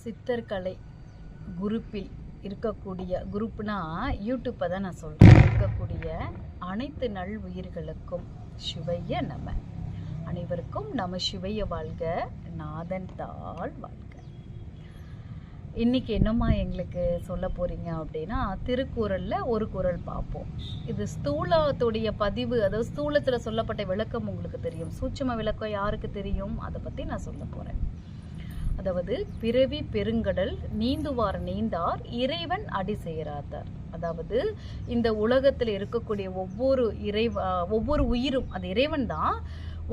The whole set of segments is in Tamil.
சித்தர்கலை குரூப்பில் இருக்கக்கூடிய குரூப்னா யூடியூப்பை தான் நான் சொல்கிறேன் இருக்கக்கூடிய அனைத்து நல் உயிர்களுக்கும் சிவைய நம. அனைவருக்கும் நம சிவைய வாழ்க. நாதன் தாழ் வாழ்க இன்னைக்கு என்னம்மா எங்களுக்கு சொல்ல போறீங்க அப்படின்னா திருக்குறளில் ஒரு குறள் பார்ப்போம். இது ஸ்தூலத்துடைய பதிவு அதாவது ஸ்தூலத்தில் சொல்லப்பட்ட விளக்கம் உங்களுக்கு தெரியும். சூட்சம விளக்கம் யாருக்கு தெரியும்? அதை பற்றி நான் சொல்ல போகிறேன் அதாவது பிறவி பெருங்கடல் நீந்துவார் நீந்தார் இறைவன் அடி செய்கிறாத்தார் அதாவது இந்த உலகத்தில் இருக்கக்கூடிய ஒவ்வொரு இறை ஒவ்வொரு உயிரும் அது இறைவன் தான்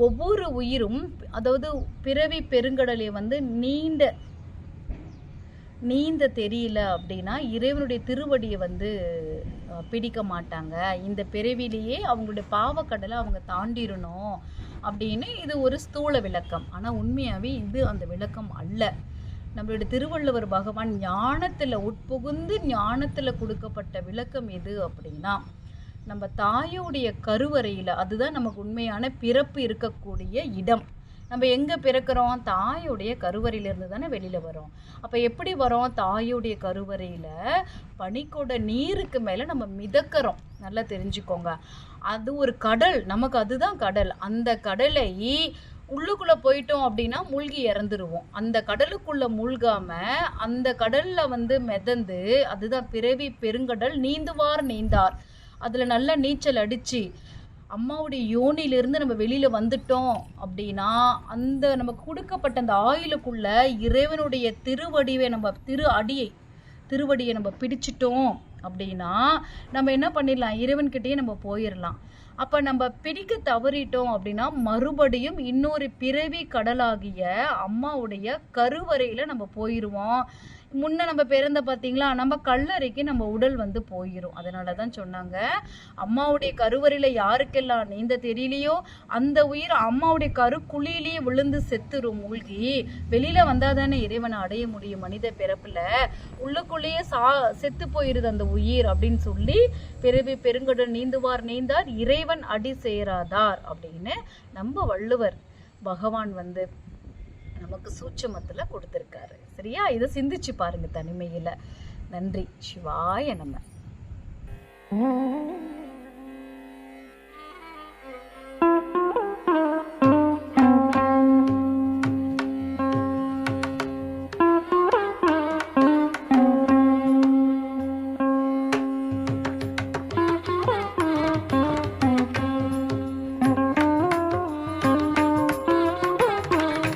ஒவ்வொரு உயிரும் அதாவது பிறவி பெருங்கடலை வந்து நீண்ட நீந்த தெரியல அப்படின்னா இறைவனுடைய திருவடியை வந்து பிடிக்க மாட்டாங்க. இந்த பிறவிலேயே அவங்களுடைய பாவக்கடலை அவங்க தாண்டிடணும் அப்படின்னு இது ஒரு ஸ்தூல விளக்கம். ஆனால் உண்மையாகவே இது அந்த விளக்கம் அல்ல. நம்மளுடைய திருவள்ளுவர் பகவான் ஞானத்தில் உட்புகுந்து ஞானத்தில் கொடுக்கப்பட்ட விளக்கம் எது அப்படின்னா நம்ம தாயோடைய கருவறையில் அதுதான் நமக்கு உண்மையான பிறப்பு இருக்கக்கூடிய இடம். நம்ம எங்கே பிறக்கிறோம்? தாயுடைய கருவறையிலேருந்து தானே வெளியில் வரோம் அப்போ எப்படி வரோம் தாயோடைய கருவறையில் பனிக்கோட நீருக்கு மேலே நம்ம மிதக்கிறோம். நல்லா தெரிஞ்சுக்கோங்க. அது ஒரு கடல். நமக்கு அதுதான் கடல். அந்த கடலை உள்ளுக்குள்ளே போயிட்டோம் அப்படின்னா மூழ்கி இறந்துருவோம். அந்த கடலுக்குள்ளே மூழ்காம அந்த கடலில் வந்து மிதந்து அதுதான் பிறவி பெருங்கடல் நீந்துவார் நீந்தார். அதில் நல்லா நீச்சல் அடித்து அம்மாவுடைய யோனிலிருந்து நம்ம வெளியில் வந்துட்டோம் அப்படின்னா அந்த நமக்கு கொடுக்கப்பட்ட அந்த ஆயிலுக்குள்ள இறைவனுடைய திருவடிவை நம்ம திரு அடியை திருவடியை நம்ம பிடிச்சிட்டோம் அப்படின்னா நம்ம என்ன பண்ணிடலாம்? இறைவன்கிட்டயே நம்ம போயிடலாம். அப்போ நம்ம பிடிக்க தவறிட்டோம் அப்படின்னா மறுபடியும் இன்னொரு பிறவி கடலாகிய அம்மாவுடைய கருவறையில் நம்ம போயிடுவோம் முன்ன நம்ம பிறந்த பார்த்தீங்களா நம்ம கல்லறைக்கு நம்ம உடல் வந்து போயிடும் அதனால தான் சொன்னாங்க. அம்மாவுடைய கருவறையில் யாருக்கெல்லாம் நீந்த தெரியலையோ அந்த உயிர் அம்மாவுடைய கருக்குழியிலேயே விழுந்து செத்துரும். மூழ்கி வெளியில வந்தாதானே இறைவனை அடைய முடியும். மனித பிறப்புல உள்ளுக்குள்ளேயே சா செத்து போயிருது அந்த உயிர் அப்படின்னு சொல்லி பிறவி பெருங்கடல் நீந்துவார் நீந்தார் இறைவன் அடி சேராதார் அப்படின்னு நம்ம வள்ளுவர் பகவான் வந்து நமக்கு சூட்சமத்துல கொடுத்துருக்காரு. சரியா? இதை சிந்திச்சு பாருங்க தனிமையில. நன்றி. சிவாய நம்ம